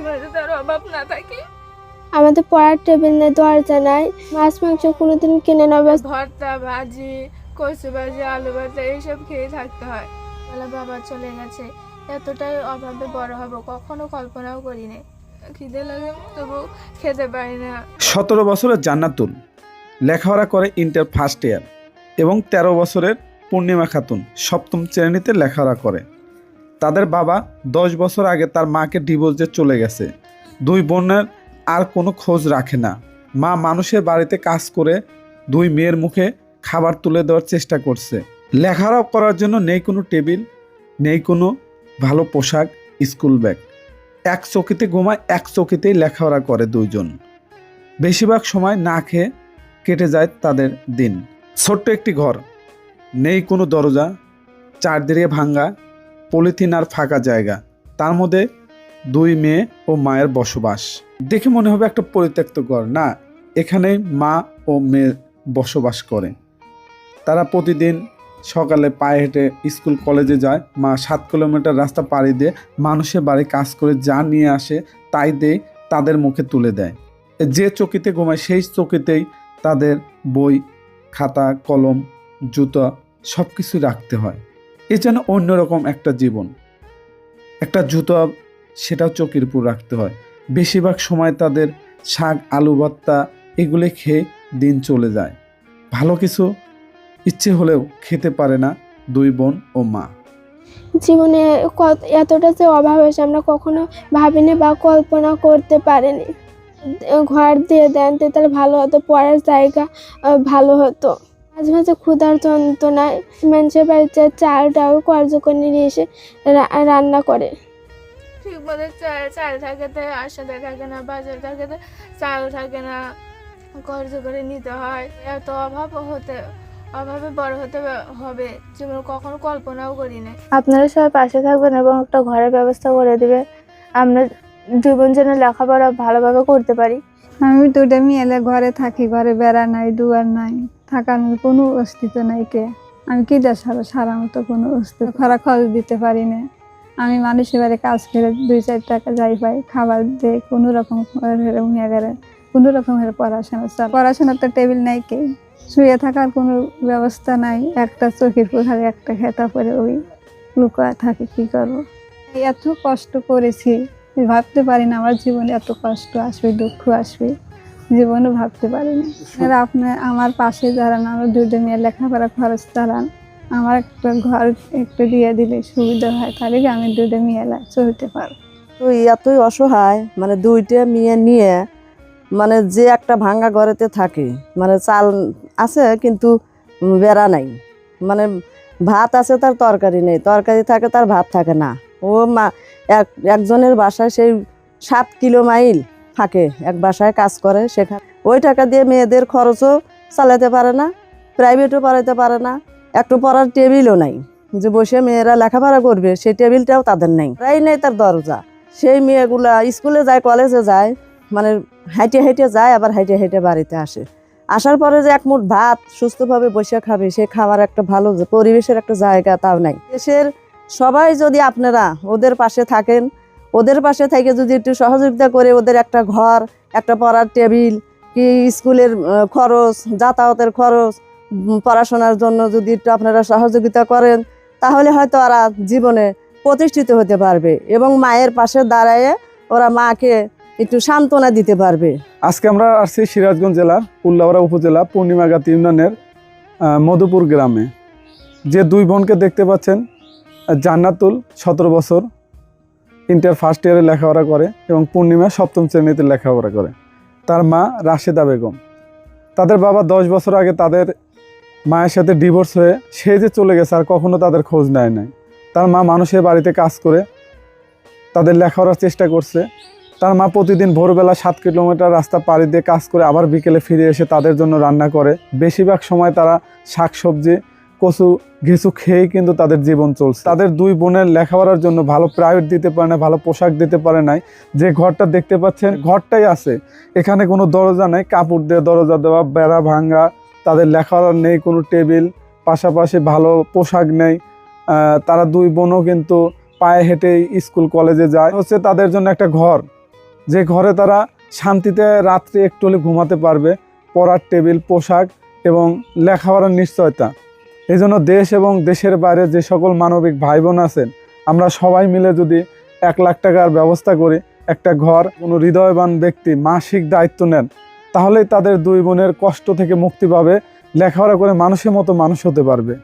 জীবনে অভাব না থাকে। আমাদের পড়ার টেবিল নেই দরজা নাই মাছ মাংস কোনোদিন কিনে নেবে। ভর্তা ভাজি কচু ভাজি আলু ভাজা এইসব খেয়ে থাকতে হয়। বলে বাবা চলে গেছে। এতটাই অভাবে বড় হব কখনো কল্পনাও করিনি। খিদে লাগে তবু খেতে পারি না। সতেরো বছরের জান্নাতুল লেখাপড়া করে ইন্টার ফার্স্ট ইয়ার এবং ১৩ বছরের পূর্ণিমা খাতুন সপ্তম শ্রেণীতে লেখাপড়া করে। তাদের বাবা দশ বছর আগে তার মাকে ডিভোর্স দিয়ে চলে গেছে। দুই বোনের আর কোনো খোঁজ রাখে না। মা মানুষের বাড়িতে কাজ করে দুই মেয়ের মুখে খাবার তুলে দেওয়ার চেষ্টা করছে। লেখাপড়া করার জন্য নেই কোনো টেবিল, নেই কোনো ভালো পোশাক, স্কুল ব্যাগ। এক চকিতে ঘুমায়, এক চকিতেই লেখাপড়া করে দুইজন। বেশিরভাগ সময় না খেয়ে কেটে যায় তাদের দিন। ছোট্ট একটি ঘর, নেই কোনো দরজা, চারদিকে ভাঙ্গা পলিথিন আর ফাঁকা জায়গা। তার মধ্যে দুই মেয়ে ও মায়ের বসবাস। দেখে মনে হবে একটা পরিত্যক্ত ঘর। না, এখানে মা ও মেয়ে বসবাস করে। তারা প্রতিদিন সকালে পায়ে হেঁটে স্কুল, কলেজে যায়। মা সাত কিলোমিটার রাস্তা পাড়ি দিয়ে মানুষের বাড়ি কাজ করে যা নিয়ে আসে, তাই দিয়ে তাদের মুখে তুলে দেয়। যে চকিতে ঘুমায়, সেই চকিতেই তাদের বই, খাতা, কলম, জুতা সব কিছু রাখতে হয়। এ যেন অন্যরকম একটা জীবন। একটা জুতো সেটাও চোখের উপর রাখতে হয়। বেশিরভাগ সময় তাদের শাক, আলু, ভর্তা এগুলো খেয়ে দিন চলে যায়। ভালো কিছু ইচ্ছে হলেও খেতে পারে না দুই বোন ও মা। জীবনে এতটা যে অভাব হয়েছে আমরা কখনো ভাবিনি বা কল্পনা করতে পারিনি। ঘর দিয়ে দেন, তাহলে ভালো হতো পড়ার জায়গা ভালো হতো। মাঝে মাঝে ক্ষুধার যন্ত্রণায় মানুষের বাড়িতে চাল ডাল করে নিয়ে এসে রান্না করে। ঠিক মতো চাল চাল থাকে তো আশাতে থাকে না বাজার থাকে তো চাল থাকে না কর্জ করে নিতে হয়। এত অভাব হতে অভাবে বড় হতে হবে জীবনে কখনো কল্পনাও করি না আপনারা সবাই পাশে থাকবেন এবং একটা ঘরের ব্যবস্থা করে দেবে আমরা দুই বোন যেন লেখাপড়া ভালোভাবে করতে পারি। আমি দুটো মেয়েলে ঘরে থাকি ঘরে বেড়া নাই দুয়ার নাই। থাকার মতো কোনো অস্তিত্ব নাই কে? আমি কি দেশ সারা সারা মতো কোনো অস্তিত্ব খরা খরচ দিতে পারি না। আমি মানুষের বাড়ি কাজ করে দুই চার টাকা যাই পাই, খাবার দিয়ে কোনো রকম মেয়ে গেলে কোনো রকমের পড়াশোনা চল। পড়াশোনার তো টেবিল নাই কে? শুয়ে থাকার কোনো ব্যবস্থা নাই। একটা চোখের পোখারে একটা খেতা পরে ওই লুকা থাকে, কি করব? এত কষ্ট করেছি। ভাবতে পারি না আমার জীবনে এত কষ্ট আসবে, দুঃখ আসবে। জীবনে ভাবতে পারি না আর আপনার আমার পাশে দাঁড়ান আমার দুটো মেয়ে লেখাপড়া খরচ চালান আমার একটা ঘর একটু দিয়ে দিলে সুবিধা হয় তাহলে আমি দুটো মেয়ে চলতে পারব? তো এতই অসহায় মানে দুইটা মেয়ে নিয়ে মানে যে একটা ভাঙ্গা ঘরেতে থাকে মানে চাল আছে কিন্তু বেড়া নাই। মানে ভাত আছে তার তরকারি নেই তরকারি থাকে তার ভাত থাকে না। ও মা এক একজনের বাসায় সেই সাত কিলো মাইল থাকে, এক বাসায় কাজ করে সেখানে। ওই টাকা দিয়ে মেয়েদের খরচও চালাতে পারে না প্রাইভেটও পড়াইতে পারে না, একটু পড়ার টেবিলও নাই। যে বসে মেয়েরা লেখাপড়া করবে, সেই টেবিলটাও তাদের নেই। প্রায় নেই তার দরজা। সেই মেয়েগুলা স্কুলে যায় কলেজে যায় মানে হাইটে হাইটে যায়, আবার হাইটে হাইটে বাড়িতে আসে। আসার পরে যে এক মুঠ ভাত সুস্থভাবে বসে খাবে, সে খাওয়ার একটা ভালো পরিবেশের একটা জায়গা তাও নাই। দেশের সবাই যদি আপনারা ওদের পাশে থাকেন ওদের পাশে থেকে যদি একটু সহযোগিতা করে ওদের একটা ঘর, একটা পড়ার টেবিল, কি স্কুলের খরচ, যাতায়াতের খরচ পড়াশোনার জন্য যদি একটু আপনারা সহযোগিতা করেন, তাহলে হয়তো ওরা জীবনে প্রতিষ্ঠিত হতে পারবে এবং মায়ের পাশে দাঁড়ায় ওরা মাকে একটু সান্ত্বনা দিতে পারবে। আজকে আমরা আসছি সিরাজগঞ্জ জেলার উল্লাপাড়া উপজেলা পূর্ণিমাগাতি ইউনিয়নের মধুপুর গ্রামে। যে দুই বোনকে দেখতে পাচ্ছেন জান্নাতুল, সতেরো বছর ইন্টার ফার্স্ট ইয়ারে লেখাপড়া করে এবং পূর্ণিমা সপ্তম শ্রেণীতে লেখাপড়া করে। তার মা রাশেদা বেগম। তাদের বাবা দশ বছর আগে তাদের মায়ের সাথে ডিভোর্স হয়ে সে যে চলে গেছে আর কখনো তাদের খোঁজ নেয় নাই। তার মা মানুষের বাড়িতে কাজ করে তাদের লেখাপড়ার চেষ্টা করছে। তার মা প্রতিদিন ভোরবেলা সাত কিলোমিটার রাস্তা পাড়ি দিয়ে কাজ করে আবার বিকেলে ফিরে এসে তাদের জন্য রান্না করে। বেশিরভাগ সময় তারা শাকসবজি কচু, ঘেঁচু খেয়েই কিন্তু তাদের জীবন চলছে। তাদের দুই বোনের লেখাপড়ার জন্য ভালো প্রাইভেট দিতে পারে না ভালো পোশাক দিতে পারে নাই। যে ঘরটা দেখতে পাচ্ছেন, ঘরটাই আছে। এখানে কোনো দরজা নেই, কাপড় দিয়ে দরজা দেওয়া, বেড়া ভাঙ্গা তাদের লেখাপড়ার নেই, কোনো টেবিল, পাশাপাশি ভালো পোশাক নেই। তারা দুই বোনও কিন্তু পায়ে হেঁটে স্কুল, কলেজে যায়। হচ্ছে তাদের জন্য একটা ঘর। যে ঘরে তারা শান্তিতে রাত্রে একটু হলে ঘুমাতে পারবে। পড়ার টেবিল, পোশাক এবং লেখাপড়ার নিশ্চয়তা। এই জন্য দেশ এবং দেশের বাইরে যে সকল মানবিক ভাই বোন আছেন, আমরা সবাই মিলে যদি এক লাখ টাকার ব্যবস্থা করি, একটা ঘর, কোনো হৃদয়বান ব্যক্তি মাসিক দায়িত্ব নেন, তাহলেই তাদের দুই বোনের কষ্ট থেকে মুক্তি পাবে, লেখাপড়া করে মানুষের মতো মানুষ হতে পারবে।